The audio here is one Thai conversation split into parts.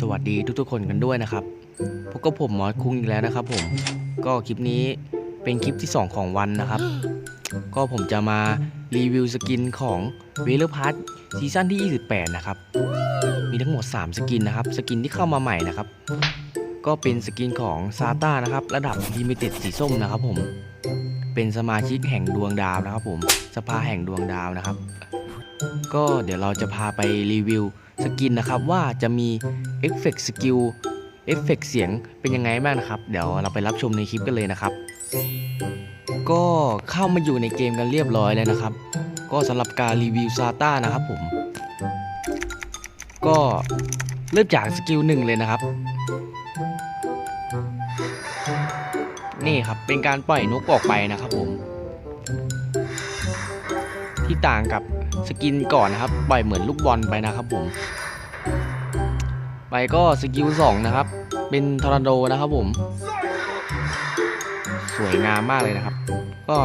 สวัสดีทุกๆคนกันด้วยนะครับพบกับผมมอสคุ้งอีกแล้วนะครับ ผมก็คลิปนี้เป็นคลิปที่ 2 ของวันนะครับ ก็ผมจะมารีวิวสกินของเวลพาร์ทซีซั่นที่ 28 นะครับ มีทั้งหมด 3 สกินนะครับ สกินที่เข้ามาใหม่นะครับ ก็เป็นสกินของซาต้านะครับ ระดับลิมิเต็ดสีส้มนะครับผมเป็นสมาชิกแห่งดวงดาวนะครับผมสภาแห่งดวงดาวนะครับ ก็เดี๋ยวเราจะพาไปรีวิว สกินนะครับว่าจะมีเอฟเฟกต์สกิลเอฟเฟกต์เสียงเป็นยังไงบ้างนะครับ เดี๋ยวเราไปรับชมในคลิปกันเลยนะครับ ก็เข้ามาอยู่ในเกมกันเรียบร้อยแล้วนะครับ ก็สำหรับการรีวิวซาต้านะครับผม ก็เริ่มจากสกิลหนึ่งเลยนะครับ นี่ครับเป็นการปล่อยนกออกไปนะครับผม ที่ต่างกับ สกินก่อนนะครับปล่อยเหมือนลูกบอลไปนะครับผม ไปก็สกิล2นะครับ เป็นทอร์นาโดนะครับผม สวยงามมากเลยนะครับ ก็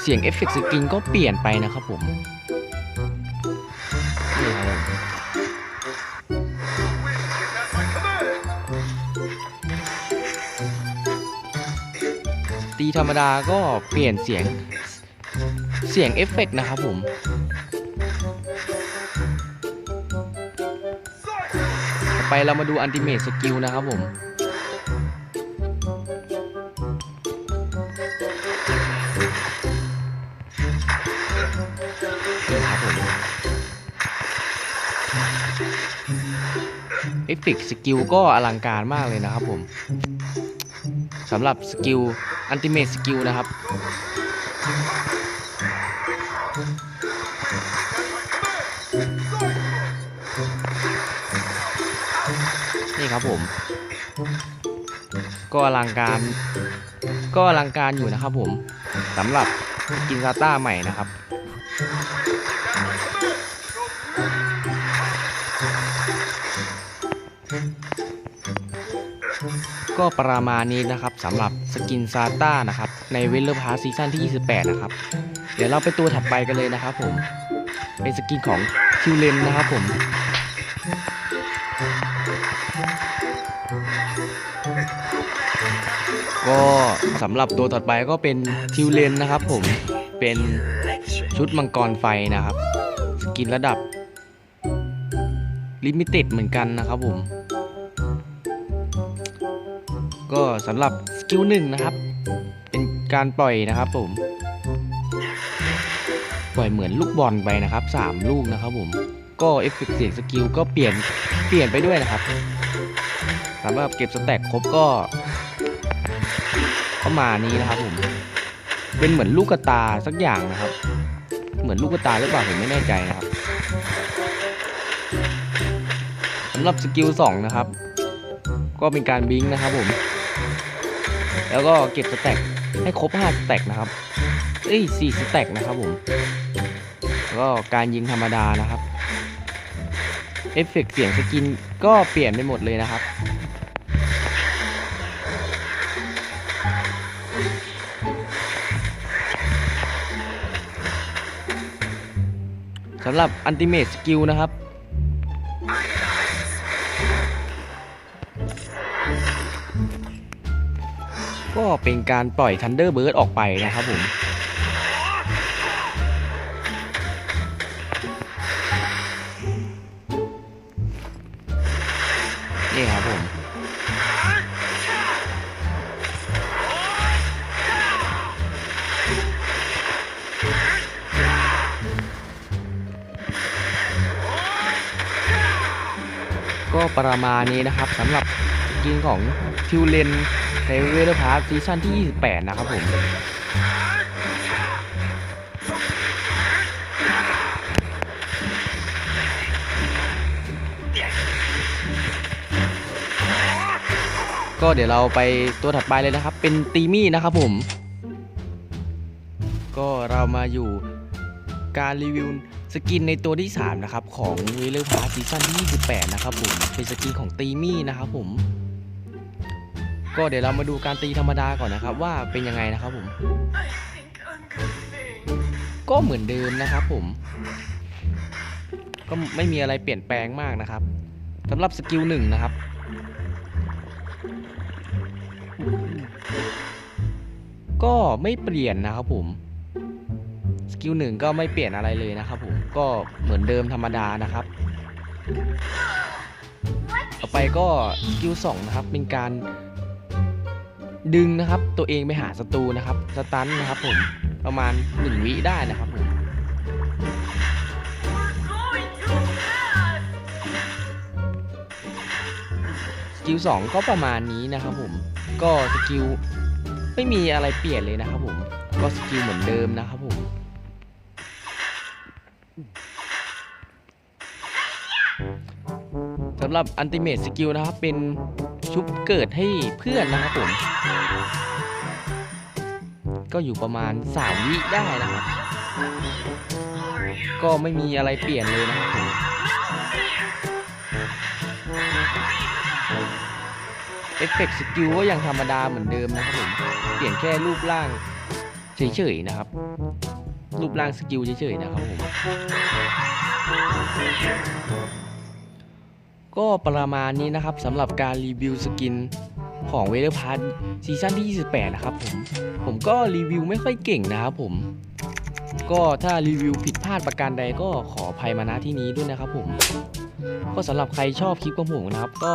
เสียงเอฟเฟกต์สกินก็เปลี่ยนไปนะครับผมนี่ครับผมตีธรรมดาก็เปลี่ยนเสียงเสียงเอฟเฟกต์นะครับผม ไปเรามาดูอันติเม e สกิลนะครับผมครับผมเอฟเฟกสกิลก็อลังการมากเลยนะครับผมสำหรับสกิลอันติเม e สกิลนะครับ นี่ครับผม ก็อลังการ ก็อลังการอยู่นะครับผมสำหรับกินซาต้าใหม่นะครับก็ประมาณนี้นะครับสำหรับสกินซาต้านะครับในเวลเลอร์พาซีซั่นที่ 28 นะครับ เดี๋ยวเราไปตัวถัดไปกันเลยนะครับผม เป็นสกินของคิวเลนนะครับผม ก็สำหรับตัวต่อไปก็เป็นทิวเลนนะครับผมเป็นชุดมังกรไฟนะครับ สกินระดับลิมิเต็ดเหมือนกันนะครับผม ก็สำหรับสกิลหนึ่งนะครับ เป็นการปล่อยนะครับผม ปล่อยเหมือนลูกบอลไปนะครับสามลูกนะครับผม ก็เอฟเฟกต์เสียงสกิลก็เปลี่ยนเปลี่ยนไปด้วยนะครับสำหรับเก็บสแต็กครบก็ ประมานี้นะครับผมเป็นเหมือนลูกกระตาสักอย่างนะครับ เหมือนลูกกระตาหรือเปล่าผมไม่แน่ใจนะครับสำหรับสกิล2นะครับ ก็เป็นการบิงนะครับผม แล้วก็เก็บสแต็กให้ครบ5สแต็กนะครับเอ้ย4สแต็กนะครับผมแล้วก็การยิงธรรมดานะครับเอฟเฟกต์เสียงสกินก็เปลี่ยนไปหมดเลยนะครับ สำหรับอันติเม e สกิลนะครับ ก็เป็นการปล่อย Thunderbird ออกไปนะครับผมนี่ครับผม ก็ประมาณนี้นะครับสำหรับกินของทิวเลนในเวลพาร์ซีซั่นที่ 28 นะครับผมก็เดี๋ยวเราไปตัวถัดไปเลยนะครับ เป็นตีมี่นะครับผม ก็เรามาอยู่การรีวิว สกินในตัวที่ 3 นะครับ ของเวลพาซีซั่นที่ 28 นะครับผม เป็นสกินของตีมี่นะครับผม ก็เดี๋ยวเรามาดูการตีธรรมดาก่อนนะครับ ว่าเป็นยังไงนะครับผม ก็เหมือนเดิมนะครับผม ก็ไม่มีอะไรเปลี่ยนแปลงมากนะครับสำหรับสกิลหนึ่งนะครับก็ไม่เปลี่ยนนะครับผม สกิลหนึ่งก็ไม่เปลี่ยนอะไรเลยนะครับผมก็เหมือนเดิมธรรมดานะครับ ต่อไปก็สกิลสองนะครับเป็นการดึงนะครับตัวเองไปหาศัตรูนะครับสตันนะครับผมประมาณ 1 วิได้นะครับผมสกิลสองก็ประมาณนี้นะครับผมก็สกิลไม่มีอะไรเปลี่ยนเลยนะครับผมก็สกิลเหมือนเดิมนะครับผม สำหรับอันติเม e สกิลนะครับ เป็นชุบเกิดให้เพื่อนนะครับผม ก็อยู่ประมาณ 3 วิได้นะครับ ก็ไม่มีอะไรเปลี่ยนเลยนะครับผมเอฟเฟกต์สกิลก็ยังธรรมดาเหมือนเดิมนะครับผม เปลี่ยนแค่รูปร่างเฉยๆนะครับ รูปร่างสกิลเฉยๆนะครับผมก็ประมาณนี้นะครับสำหรับการรีวิวสกินของเวเลอร์พาร์ซีซั่นที่ 28 นะครับผม ผมก็รีวิวไม่ค่อยเก่งนะครับผม ก็ถ้ารีวิวผิดพลาดประการใดก็ขออภัยมาณที่นี้ด้วยนะครับผม ก็สำหรับใครชอบคลิปของผมนะครับ ก็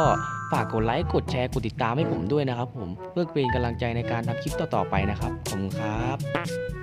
ฝากกดไลค์กดแชร์กดติดตามให้ผมด้วยนะครับผม เพื่อเป็นกำลังใจในการทำคลิปต่อๆไปนะครับ ขอบคุณครับ